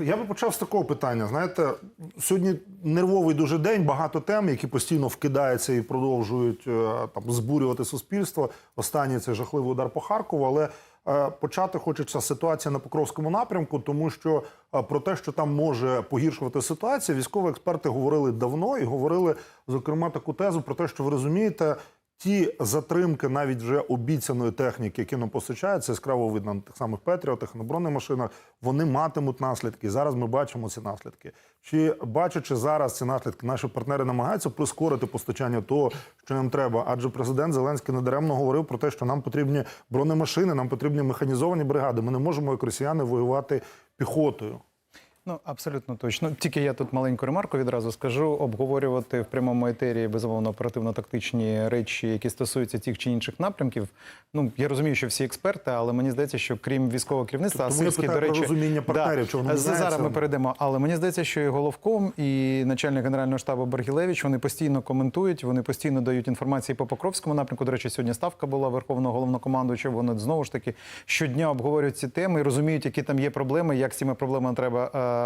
Я би почав з такого питання. Знаєте, сьогодні нервовий дуже день, багато тем, які постійно вкидаються і продовжують е, там збурювати суспільство. Останній це жахливий удар по Харкову. Але е, почати хочеться ситуація на Покровському напрямку, тому що е, про те, що там може погіршувати ситуацію, військові експерти говорили давно і говорили зокрема таку тезу про те, що ви розумієте. Ті затримки навіть вже обіцяної техніки, які нам постачаються, яскраво видно на тих самих Петріотах, на бронемашинах, вони матимуть наслідки. Зараз ми бачимо ці наслідки. Чи бачачи зараз ці наслідки, наші партнери намагаються прискорити постачання того, що нам треба? Адже президент Зеленський недаремно говорив про те, що нам потрібні бронемашини, нам потрібні механізовані бригади. Ми не можемо, як росіяни, воювати піхотою. Ну абсолютно точно. Тільки я тут маленьку ремарку відразу скажу. Обговорювати в прямому етері безумовно оперативно-тактичні речі, які стосуються тих чи інших напрямків. Ну я розумію, що всі експерти, але мені здається, що крім військового керівництва, Тому я Сирський, до речі, розуміння партнерів, чого вони не зараз ми перейдемо. Але мені здається, що і головком, і начальник генерального штабу Баргілевич вони постійно коментують, вони постійно дають інформації по Покровському напрямку. До речі, сьогодні ставка була верховного головнокомандуючого. Вони знову ж таки щодня обговорюють ці теми і розуміють, які там є проблеми, як з цими проблемами треба е,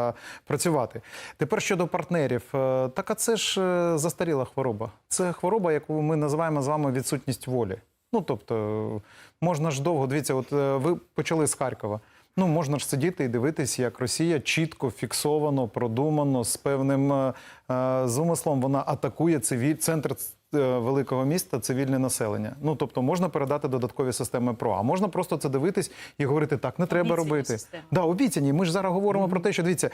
працювати. Тепер щодо партнерів, е, так а це ж е, застаріла хвороба. Це хвороба, яку ми називаємо з вами відсутність волі. Ну тобто, е, можна ж довго дивіться, от е, ви почали з Харкова. Ну, можна ж сидіти і дивитись, як Росія чітко, фіксовано, продумано, з певним е, е, зумислом вона атакує цивіль... центр е, великого міста, цивільне населення. Ну тобто можна передати додаткові системи ПРО, а можна просто це дивитись і говорити, так не треба Обіцяні робити. системи. Да, обіцяні. Ми ж зараз говоримо про те, що дивіться, е,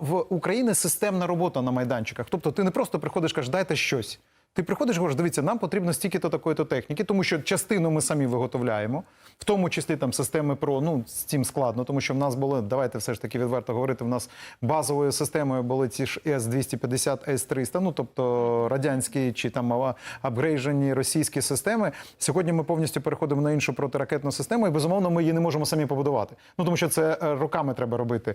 в Україні системна робота на майданчиках. Тобто, ти не просто приходиш, кажеш, дайте щось. Ти приходиш і говориш, дивіться, нам потрібно стільки-то такої-то техніки, тому що частину ми самі виготовляємо, в тому числі там системи ПРО. Ну з цим складно, тому що в нас були, давайте все ж таки відверто говорити. В нас базовою системою були ці ж С-250, С-300, ну тобто радянські чи там апгрейджені російські системи. Сьогодні ми повністю переходимо на іншу протиракетну систему, і безумовно ми її не можемо самі побудувати. Ну тому що це е, роками треба робити.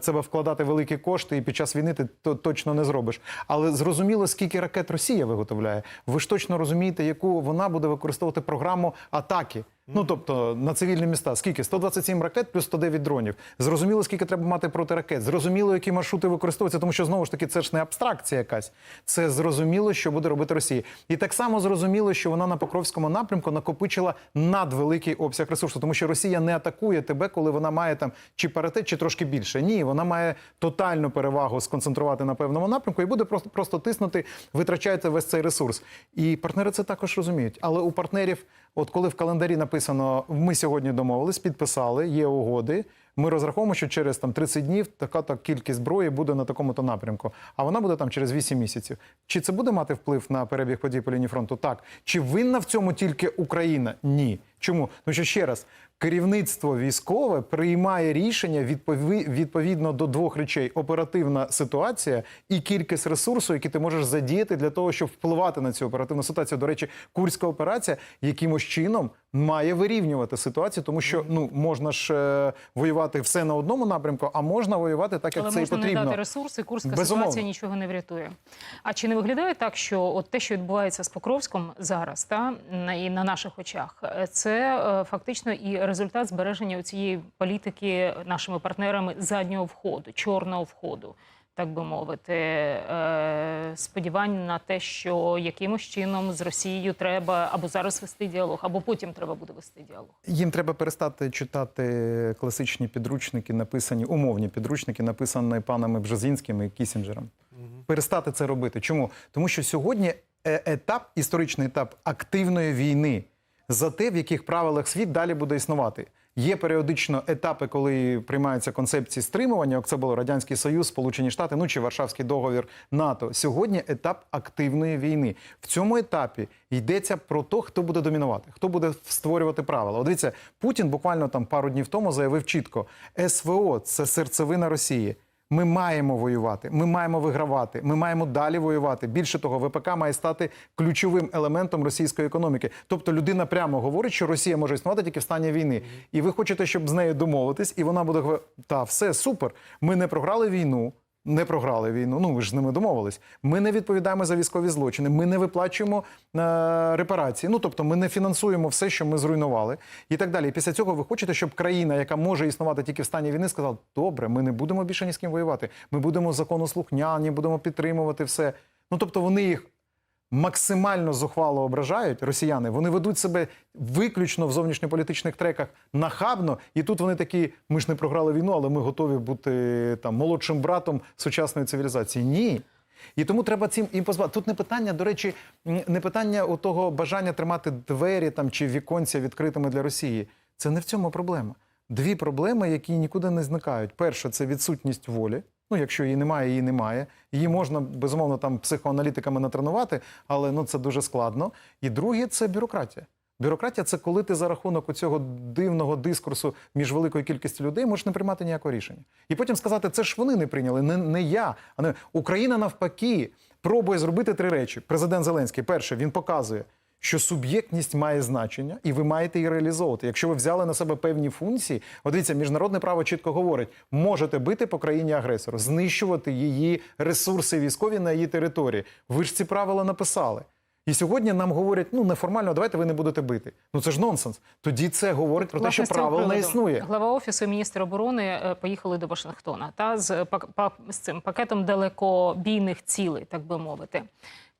Це вкладати великі кошти, і під час війни ти точно не зробиш. Але зрозуміло, скільки ракет Росія виготовляє. Ви ж точно розумієте, яку вона буде використовувати програму атаки. Ну тобто на цивільні міста скільки? 127 ракет плюс 109 дронів. Зрозуміло, скільки треба мати протиракет. Зрозуміло, які маршрути використовуються, тому що знову ж таки це ж не абстракція якась. Це зрозуміло, що буде робити Росія. І так само зрозуміло, що вона на Покровському напрямку накопичила надвеликий обсяг ресурсу, тому що Росія не атакує тебе, коли вона має там чи паритет, чи трошки більше. Ні, вона має тотальну перевагу сконцентрувати на певному напрямку і буде просто просто тиснути, витрачаєте весь цей ресурс. І партнери це також розуміють. Але у партнерів, от коли в календарі написано, ми сьогодні домовились, підписали, є угоди. Ми розраховуємо, що через там 30 днів така то кількість зброї буде на такому то напрямку, а вона буде там через 8 місяців. Чи це буде мати вплив на перебіг подій по лінії фронту? Так. Чи винна в цьому тільки Україна? Ні. Чому? Тому що ще раз. Керівництво військове приймає рішення відповідно до двох речей: оперативна ситуація і кількість ресурсу, які ти можеш задіяти для того, щоб впливати на цю оперативну ситуацію. До речі, курська операція якимось чином має вирівнювати ситуацію, тому що ну можна ж е, воювати все на одному напрямку, а можна воювати так, як Але це і можна потрібно. не дати ресурси, курська Безумовно. ситуація нічого не врятує. А чи не виглядає так, що от те, що відбувається з Покровськом зараз, та і на наших очах, е, це е, фактично і результат збереження цієї політики нашими партнерами заднього входу, чорного входу. Так би мовити, е, сподівань на те, що якимось чином з Росією треба або зараз вести діалог, або потім треба буде вести діалог. Їм треба перестати читати класичні підручники, написані умовні підручники, написані панами Бжезінським і Кісінджером. Перестати це робити. Чому? Тому що сьогодні е- етап, історичний етап активної війни за те, в яких правилах світ далі буде існувати. Є періодично етапи, коли приймаються концепції стримування, як це було Радянський Союз, Сполучені Штати, ну чи Варшавський договір НАТО. Сьогодні етап активної війни. В цьому етапі йдеться про те, хто буде домінувати, хто буде створювати правила. От дивіться, Путін буквально там пару днів тому заявив чітко: СВО це серцевина Росії. Ми маємо воювати, ми маємо вигравати, ми маємо далі воювати. Більше того, ВПК має стати ключовим елементом російської економіки. Тобто людина прямо говорить, що Росія може існувати тільки в стані війни. І ви хочете, щоб з нею домовитись, і вона буде говорити, та все супер. Ми не програли війну. Не програли війну. Ну ви ж з ними домовились. Ми не відповідаємо за військові злочини. Ми не виплачуємо е, репарації. Ну тобто, ми не фінансуємо все, що ми зруйнували, і так далі. Після цього ви хочете, щоб країна, яка може існувати тільки в стані війни, сказала: добре, ми не будемо більше ні з ким воювати. Ми будемо законослухняні, будемо підтримувати все. Ну тобто, вони їх максимально зухвало ображають росіяни. Вони ведуть себе виключно в зовнішньополітичних треках нахабно, і тут вони такі: ми ж не програли війну, але ми готові бути там молодшим братом сучасної цивілізації. Ні. І тому треба цим їм позбавити. Тут не питання, до речі, не питання у того бажання тримати двері там чи віконця відкритими для Росії. Це не в цьому проблема. Дві проблеми, які нікуди не зникають. Перша це відсутність волі. Ну, якщо її немає, її немає. Її можна безумовно там психоаналітиками натренувати, але ну це дуже складно. І друге це бюрократія. Бюрократія це коли ти за рахунок цього дивного дискурсу між великою кількістю людей можеш не приймати ніякого рішення. І потім сказати, це ж вони не прийняли, не, не я. А не Україна навпаки пробує зробити три речі. Президент Зеленський, перше, він показує, що суб'єктність має значення, і ви маєте її реалізовувати. Якщо ви взяли на себе певні функції, от дивіться, міжнародне право чітко говорить: можете бити по країні агресору, знищувати її ресурси військові на її території. Ви ж ці правила написали. І сьогодні нам говорять, ну неформально, давайте ви не будете бити. Ну це ж нонсенс. Тоді це говорить про те, що правил не існує. Глава офісу і міністр оборони е, поїхали до Вашингтона та з з цим пакетом далекобійних цілей, так би мовити.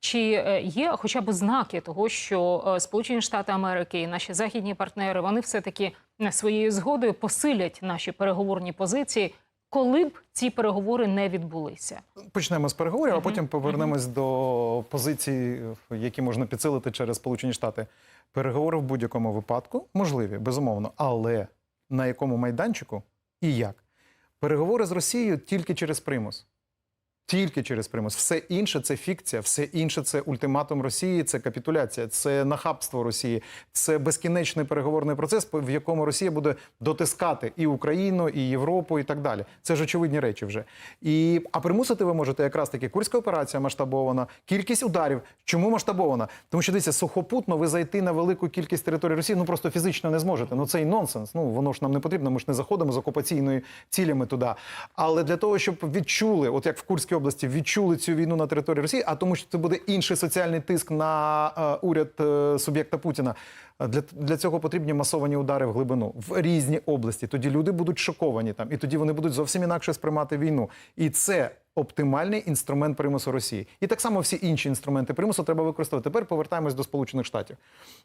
Чи е, є хоча б знаки того, що е, Сполучені Штати Америки і наші західні партнери вони все таки своєю згодою посилять наші переговорні позиції, коли б ці переговори не відбулися? Почнемо з переговорів, а потім повернемось до позицій, які можна підсилити через Сполучені Штати. Переговори в будь-якому випадку можливі, безумовно, але на якому майданчику і як? Переговори з Росією тільки через примус. Тільки через примус. Все інше це фікція, все інше це ультиматум Росії, це капітуляція, це нахабство Росії, це безкінечний переговорний процес, в якому Росія буде дотискати і Україну, і Європу, і так далі. Це ж очевидні речі вже. І а примусити ви можете якраз таки курська операція масштабована, кількість ударів. Чому масштабована? Тому що дивіться, сухопутно ви зайти на велику кількість території Росії ну просто фізично не зможете. Ну це й нонсенс. Ну воно ж нам не потрібно. Ми ж не заходимо з окупаційною цілями туди. Але для того, щоб відчули, от як в Курській області, відчули цю війну на території Росії, а тому, що це буде інший соціальний тиск на е, уряд е, суб'єкта Путіна. Для, для цього потрібні масовані удари в глибину в різні області. Тоді люди будуть шоковані там, і тоді вони будуть зовсім інакше сприймати війну. І це оптимальний інструмент примусу Росії. І так само всі інші інструменти примусу треба використовувати. Тепер повертаємось до Сполучених Штатів.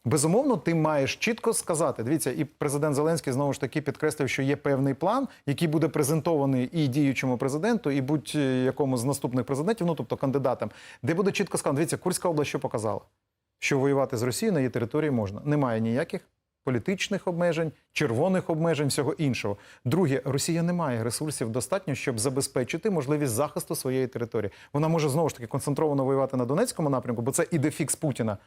Безумовно, ти маєш чітко сказати. Дивіться, і президент Зеленський знову ж таки підкреслив, що є певний план, який буде презентований і діючому президенту, і будь-якому з наступних президентів, ну тобто кандидатам, де буде чітко сказано, дивіться, Курська область що показала, що воювати з Росією на її території можна. Немає ніяких політичних обмежень, червоних обмежень, всього іншого. Друге, Росія не має ресурсів достатньо, щоб забезпечити можливість захисту своєї території. Вона може знову ж таки концентровано воювати на Донецькому напрямку, бо це іде фікс Путіна.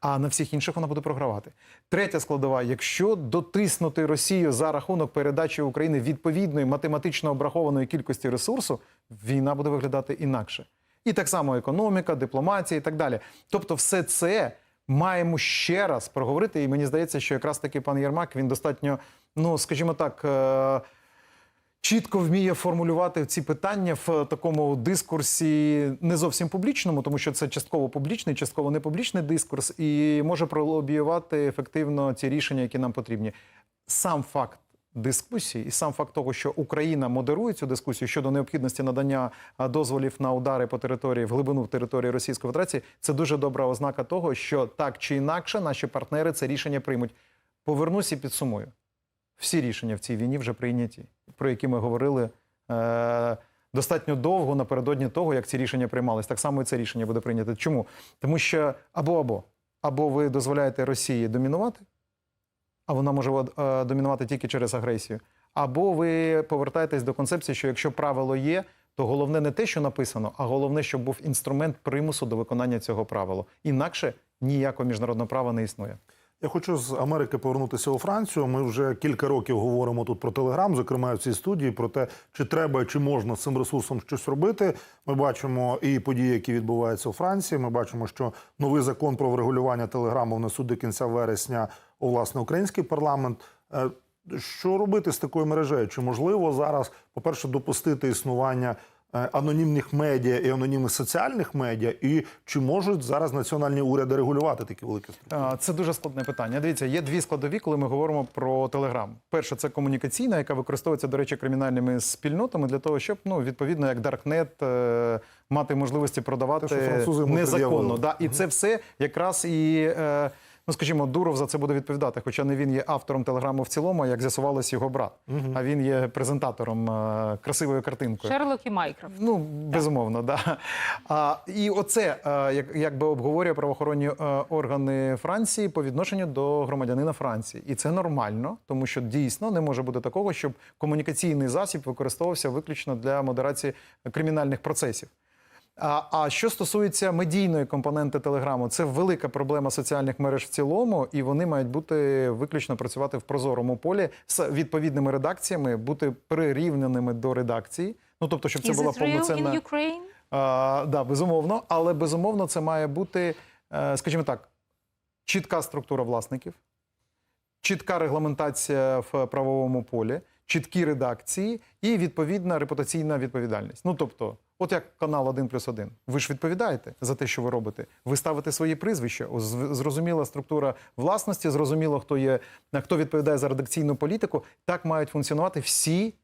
А на всіх інших вона буде програвати. Третя складова: якщо дотиснути Росію за рахунок передачі України відповідної математично обрахованої кількості ресурсу, війна буде виглядати інакше. І так само економіка, дипломатія і так далі. Тобто, все це маємо ще раз проговорити. І мені здається, що якраз таки пан Єрмак він достатньо, ну скажімо так. е, Чітко вміє формулювати ці питання в такому дискурсі не зовсім публічному, тому що це частково публічний, частково непублічний дискурс, і може пролобіювати ефективно ті рішення, які нам потрібні. Сам факт дискусії і сам факт того, що Україна модерує цю дискусію щодо необхідності надання дозволів на удари по території в глибину території Російської Федерації, це дуже добра ознака того, що так чи інакше наші партнери це рішення приймуть. Повернусь і підсумую. Всі рішення в цій війні вже прийняті, про які ми говорили е, достатньо довго напередодні того, як ці рішення приймались. Так само і це рішення буде прийнято. Чому? Тому що або або або ви дозволяєте Росії домінувати, а вона може е, домінувати тільки через агресію, або ви повертаєтесь до концепції, що якщо правило є, то головне не те, що написано, а головне, щоб був інструмент примусу до виконання цього правила. Інакше ніякого міжнародного права не існує. Я хочу з Америки повернутися у Францію. Ми вже кілька років говоримо тут про Телеграм, зокрема в цій студії, про те, чи треба, чи можна цим ресурсом щось робити. Ми бачимо і події, які відбуваються у Франції. Ми бачимо, що новий закон про врегулювання телеграму внесуть до кінця вересня у власне український парламент. Е, Що робити з такою мережею? Чи можливо зараз, по-перше, допустити існування анонімних медіа і анонімних соціальних медіа, і чи можуть зараз національні уряди регулювати такі великі структури? Це дуже складне питання. Дивіться, є дві складові, коли ми говоримо про Телеграм. Перша це комунікаційна, яка використовується, до речі, кримінальними спільнотами для того, щоб ну відповідно як Даркнет е, мати можливості продавати Те, незаконно. Да, і це все якраз і. Е, Ну, скажімо, Дуров за це буде відповідати, хоча не він є автором телеграму в цілому, як з'ясувалось його брат. А він є презентатором е, красивою картинкою. Шерлок і Майкрофт. Ну, безумовно, да. А, і оце е, як, якби обговорює правоохоронні е, органи Франції по відношенню до громадянина Франції. І це нормально, тому що дійсно не може бути такого, щоб комунікаційний засіб використовувався виключно для модерації кримінальних процесів. А, а що стосується медійної компоненти Телеграму, це велика проблема соціальних мереж в цілому, і вони мають бути виключно працювати в прозорому полі з відповідними редакціями, бути прирівняними до редакції. Ну тобто, щоб це Is була повноцінна in Ukraine? а, да, безумовно, але безумовно це має бути, е, скажімо так, чітка структура власників, чітка регламентація в правовому полі, чіткі редакції і відповідна репутаційна відповідальність. Ну тобто, от як канал 1 плюс 1. Ви ж відповідаєте за те, що ви робите. Ви ставите свої прізвища. Зрозуміла структура власності, зрозуміло, хто є, хто відповідає за редакційну політику. Так мають функціонувати всі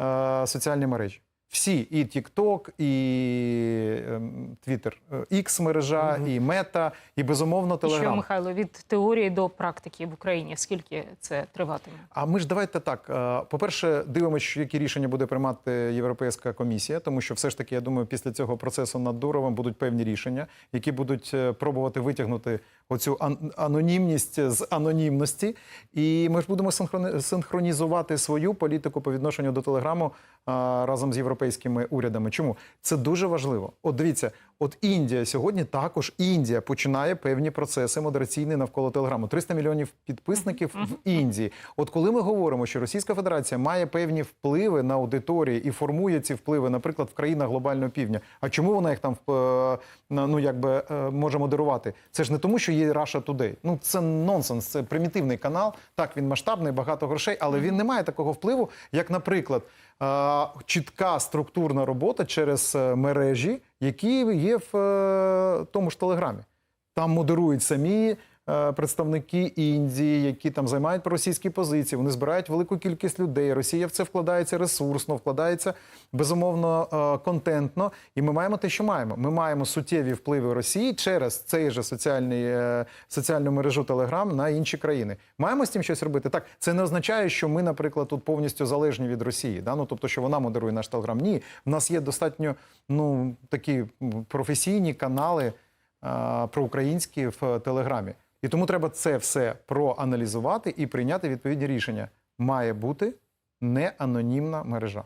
е, соціальні мережі. Всі, і TikTok, і ем, Twitter, е, X мережа, і Мета, і безумовно І що, Михайло, від теорії до практики в Україні, скільки це триватиме? А ми ж давайте так. е, По-перше, дивимося, які рішення буде приймати Європейська комісія, тому що все ж таки, я думаю, після цього процесу над Дуровим будуть певні рішення, які будуть е, пробувати витягнути оцю ан- анонімність з анонімності. І ми ж будемо синхронізувати свою політику по відношенню до Телеграму разом з європейськими урядами. Чому це дуже важливо? От дивіться, от Індія сьогодні також Індія починає певні процеси модераційні навколо Телеграму. 300 мільйонів підписників в Індії. От коли ми говоримо, що Російська Федерація має певні впливи на аудиторії і формує ці впливи, наприклад, в країнах глобального півдня. А чому вона їх там е, ну якби е, може модерувати? Це ж не тому, що є Russia Today. Ну це нонсенс, це примітивний канал. Так він масштабний, багато грошей, але він не має такого впливу, як, наприклад, чітка структурна робота через е, мережі, які є в е, тому ж телеграмі. Там модерують самі представники Індії, які там займають проросійські позиції. Вони збирають велику кількість людей. Росія в це вкладається ресурсно, вкладається безумовно е, контентно. І ми маємо те, що маємо. Ми маємо суттєві впливи Росії через цей же соціальний, е, соціальну мережу Телеграм на інші країни. Маємо з цим щось робити. Так, це не означає, що ми, наприклад, тут повністю залежні від Росії. Да? Ну, тобто, що вона модерує наш Телеграм. Ні, в нас є достатньо ну, такі професійні канали а, проукраїнські в Телеграмі. І тому треба це все проаналізувати і прийняти відповідні рішення. Має бути не анонімна мережа.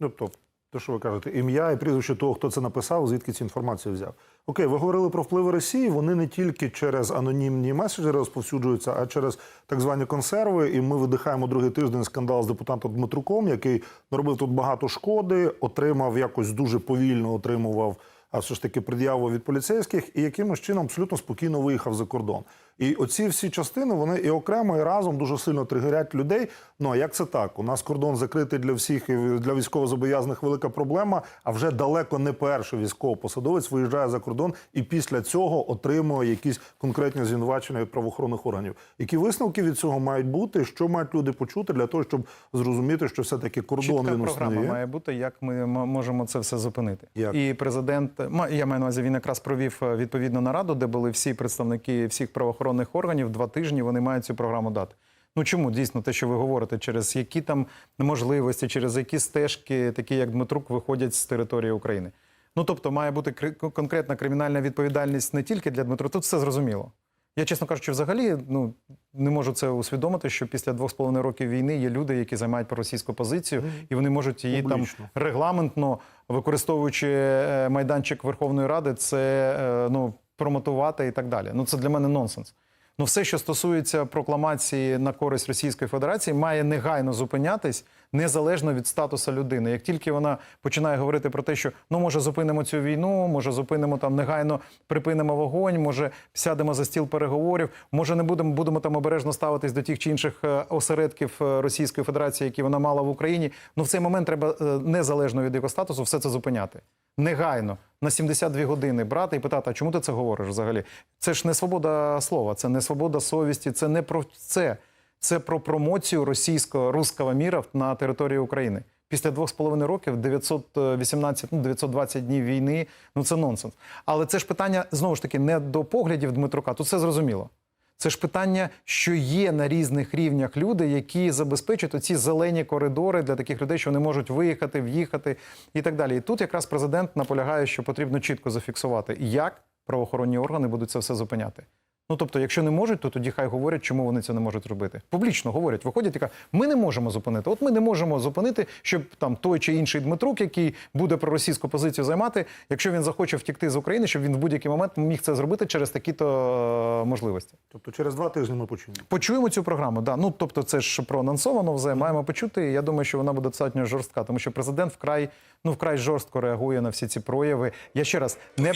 Тобто, те, що ви кажете, ім'я і прізвище того, хто це написав, звідки цю інформацію взяв. Окей, ви говорили про впливи Росії. Вони не тільки через анонімні меседжери розповсюджуються, а через так звані консерви. І ми видихаємо другий тиждень скандал з депутатом Дмитруком, який наробив тут багато шкоди, отримав якось дуже повільно отримував. А все ж таки пред'яву від поліцейських і якимось чином абсолютно спокійно виїхав за кордон. І оці всі частини вони і окремо, і разом дуже сильно тригерять людей. Ну а як це так? У нас кордон закритий для всіх і для військовозобов'язаних велика проблема. А вже далеко не перший військовопосадовець виїжджає за кордон і після цього отримує якісь конкретні звинувачення від правоохоронних органів. Які висновки від цього мають бути? Що мають люди почути для того, щоб зрозуміти, що все таки кордон Чітка він програма існує? має бути, як ми можемо це все зупинити. Як? І президент, я маю на увазі, він якраз провів е, відповідну нараду, де були всі представники всіх правоохоронних органів. Два тижні вони мають цю програму дати. Ну чому дійсно те, що ви говорите, через які там можливості, через які стежки, такі як Дмитрук, виходять з території України? Ну тобто має бути конкретна кримінальна відповідальність не тільки для Дмитрука, тут все зрозуміло. Я, чесно кажучи, взагалі ну не можу це усвідомити, що після двох з половиною років війни є люди, які займають проросійську позицію, і вони можуть її Публічно. там регламентно, використовуючи е, майданчик Верховної Ради, це е, ну промотувати і так далі. Ну це для мене нонсенс. Ну, все, що стосується прокламації на користь Російської Федерації, має негайно зупинятись незалежно від статусу людини. Як тільки вона починає говорити про те, що ну може зупинимо цю війну, може зупинимо там негайно припинимо вогонь, може сядемо за стіл переговорів, може не будемо будемо там обережно ставитись до тих чи інших е, осередків е, Російської Федерації, які вона мала в Україні. Ну в цей момент треба е, незалежно від його статусу все це зупиняти. Негайно на 72 години брати і питати, а чому ти це говориш взагалі? Це ж не свобода слова, це не свобода совісті, це не про це. Це про промоцію російського руского міра на території України. Після двох з половиною років 918, ну 920 днів війни. Ну це нонсенс. Але це ж питання знову ж таки не до поглядів Дмитрука. Тут все зрозуміло. Це ж питання, що є на різних рівнях люди, які забезпечують оці зелені коридори для таких людей, що вони можуть виїхати, в'їхати і так далі. І тут якраз президент наполягає, що потрібно чітко зафіксувати, як правоохоронні органи будуть це все зупиняти. Ну тобто, якщо не можуть, то тоді хай говорять, чому вони це не можуть робити. Публічно говорять, виходять і кажуть, ми не можемо зупинити. От ми не можемо зупинити, щоб там той чи інший Дмитрук, який буде проросійську позицію займати, якщо він захоче втікти з України, щоб він в будь-який момент міг це зробити через такі-то е, можливості. Тобто через два тижні ми почуємо. Почуємо цю програму. Да. Ну тобто, це ж проанонсовано вже. Маємо почути. і Я думаю, що вона буде достатньо жорстка, тому що президент вкрай ну вкрай жорстко реагує на всі ці прояви. Я ще раз не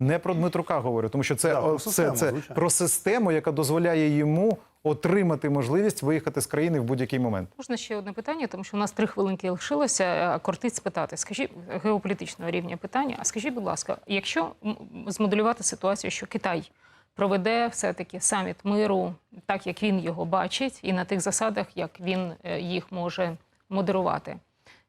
не про Дмитрука говорю, тому що це, Да, про о, це, систему, це про систему, яка дозволяє йому отримати можливість виїхати з країни в будь-який момент. Можна ще одне питання, тому що у нас три хвилинки лишилося. а Кортить спитати. Скажіть геополітичного рівня питання. А скажіть, будь ласка, якщо м, змоделювати ситуацію, що Китай проведе все-таки саміт миру, так як він його бачить, і на тих засадах, як він е, їх може модерувати.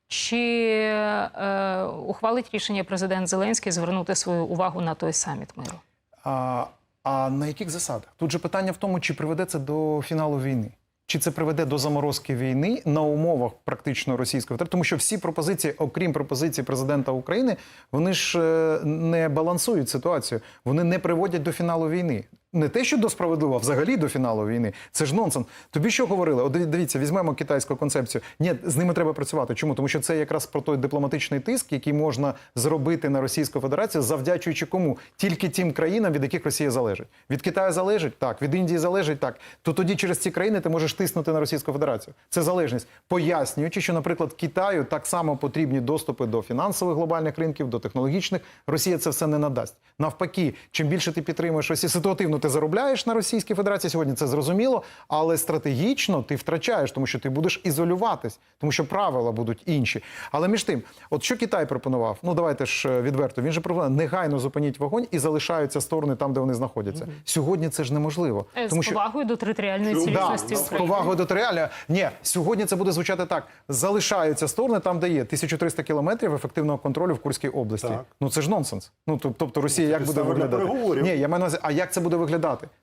Чи е, ухвалить рішення президент Зеленський звернути свою увагу на той саміт миру? А, а на яких засадах? Тут же питання в тому, чи приведе це до фіналу війни. Чи це приведе до заморозки війни на умовах практично російської Тому що всі пропозиції, окрім пропозиції президента України, вони ж е, не балансують ситуацію, вони не приводять до фіналу війни. Не те, що до справедливо, а взагалі до фіналу війни. Це ж нонсенс. Тобі що говорили? От дивіться, візьмемо китайську концепцію. Ні, з ними треба працювати. Чому? Тому що це якраз про той дипломатичний тиск, який можна зробити на Російську Федерацію, завдячуючи кому? Тільки тим країнам, від яких Росія залежить. Від Китаю залежить так, від Індії залежить так. То тоді через ці країни ти можеш тиснути на Російську Федерацію. Це залежність, пояснюючи, що, наприклад, Китаю так само потрібні доступи до фінансових глобальних ринків, до технологічних. Росія це все не надасть. Навпаки, чим більше ти підтримуєш Росію, ситуативно ти заробляєш на Російській Федерації. Сьогодні це зрозуміло, але стратегічно ти втрачаєш, тому що ти будеш ізолюватись, тому що правила будуть інші. Але між тим, от що Китай пропонував? Ну давайте ж е, відверто. Він же пропонував негайно зупиніть вогонь і залишаються сторони там, де вони знаходяться. Сьогодні це ж неможливо, Е, тому З що повагою до територіальної Да, цілісності з повагою до територіальної. Ні, сьогодні це буде звучати так: залишаються сторони там, де є 1300 кілометрів ефективного контролю в Курській області. Так. Ну це ж нонсенс. Ну тобто Росія як буде виглядати? Ні, я маю на увазі, а як це буде виглядати?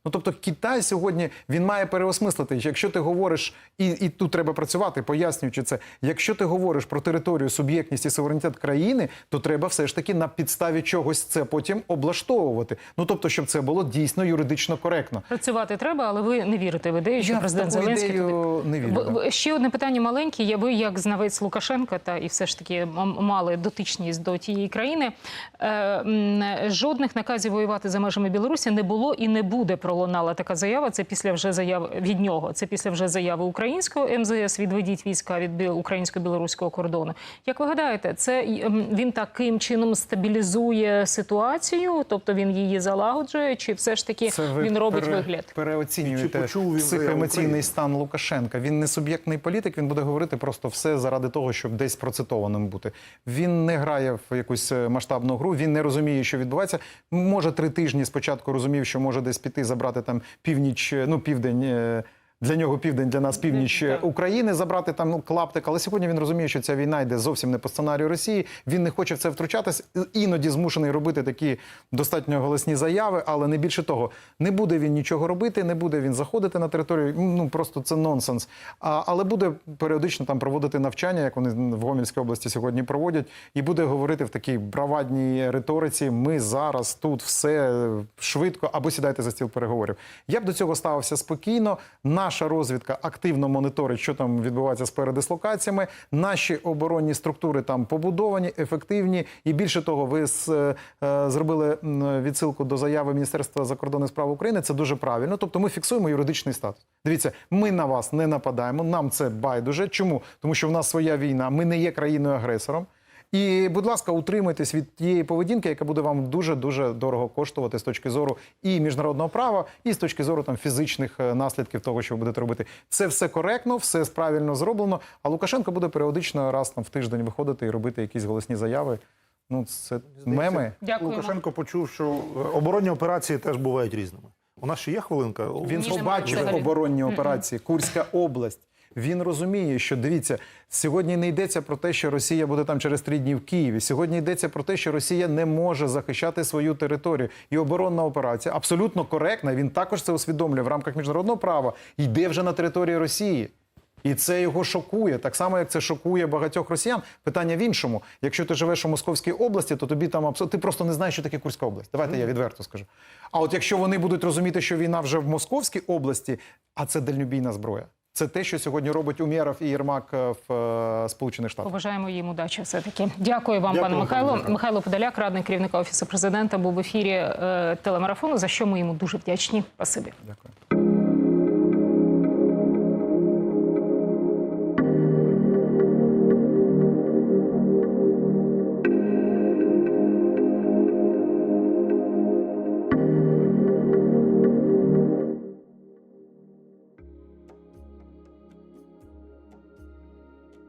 Ну тобто Китай сьогодні він має переосмислити. Якщо ти говориш, і, і тут треба працювати, пояснюючи це. Якщо ти говориш про територію, суб'єктність і суверенітет країни, то треба все ж таки на підставі чогось це потім облаштовувати. Ну тобто, щоб це було дійсно юридично коректно. Працювати треба, але ви не вірите в ідею, що Я президент Зеленський ідею туди. не вірю, Ще одне питання маленьке. Я ви як знавець Лукашенка та і все ж таки мали дотичність до тієї країни. Е, жодних наказів воювати за межами Білорусі не було і не буде. Пролунала така заява. Це після вже заяв від нього. Це після вже заяви українського МЗС. Відведіть війська від українсько-білоруського кордону. Як ви гадаєте, це він таким чином стабілізує ситуацію, тобто він її залагоджує, чи все ж таки Це ви він робить пере- вигляд? Переоцінюєте психоемоційний стан Лукашенка. Він не суб'єктний політик, він буде говорити просто все заради того, щоб десь процитованим бути. Він не грає в якусь е, масштабну гру, він не розуміє, що відбувається. Може, три тижні спочатку розумів, що може десь піти забрати там північ, е, ну південь. Е, Для нього південь, для нас північ е, України, забрати там ну, клаптик. Але сьогодні він розуміє, що ця війна йде зовсім не по сценарію Росії. Він не хоче в це втручатись. Іноді змушений робити такі достатньо голосні заяви, але не більше того. Не буде він нічого робити, не буде він заходити на територію. Ну просто це нонсенс. А, але буде періодично там проводити навчання, як вони в Гомельській області сьогодні проводять, і буде говорити в такій бравадній риториці: ми зараз тут все швидко або сідайте за стіл переговорів. Я б до цього ставився спокійно. Наш Наша розвідка активно моніторить, що там відбувається з передислокаціями. Наші оборонні структури там побудовані, ефективні. І більше того, ви е, е, зробили відсилку до заяви Міністерства закордонних справ України. Це дуже правильно. Тобто, ми фіксуємо юридичний статус. Дивіться, ми на вас не нападаємо. Нам це байдуже. Чому? Тому що в нас своя війна. Ми не є країною агресором. І, будь ласка, утримуйтесь від тієї поведінки, яка буде вам дуже дуже дорого коштувати з точки зору і міжнародного права, і з точки зору там фізичних е, наслідків того, що ви будете робити. Це все коректно, все правильно зроблено. А Лукашенко буде періодично раз там в тиждень виходити і робити якісь голосні заяви. Ну, це меми. Дякуємо. Лукашенко почув, що е, оборонні операції теж бувають різними. У нас ще є хвилинка. Він побачив оборонні операції, Курська область. Він розуміє, що дивіться, сьогодні не йдеться про те, що Росія буде там через три дні в Києві. Сьогодні йдеться про те, що Росія не може захищати свою територію. І оборонна операція абсолютно коректна. Він також це усвідомлює в рамках міжнародного права. Йде вже на території Росії. І це його шокує, так само як це шокує багатьох росіян. Питання в іншому: якщо ти живеш у Московській області, то тобі там абсолютно ти просто не знаєш, що таке Курська область. Давайте я відверто скажу. А от якщо вони будуть розуміти, що війна вже в Московській області, а це дальнобійна зброя. Це те, що сьогодні робить Умєров і Єрмак е, в е, Сполучених Штатах. Побажаємо їм удачі. Все таки дякую вам, Дякую, пане Михайло. Дякую. Михайло. Подоляк, радник керівника офісу президента, був в ефірі е, телемарафону. За що ми йому дуже вдячні. Спасибі. Дякую.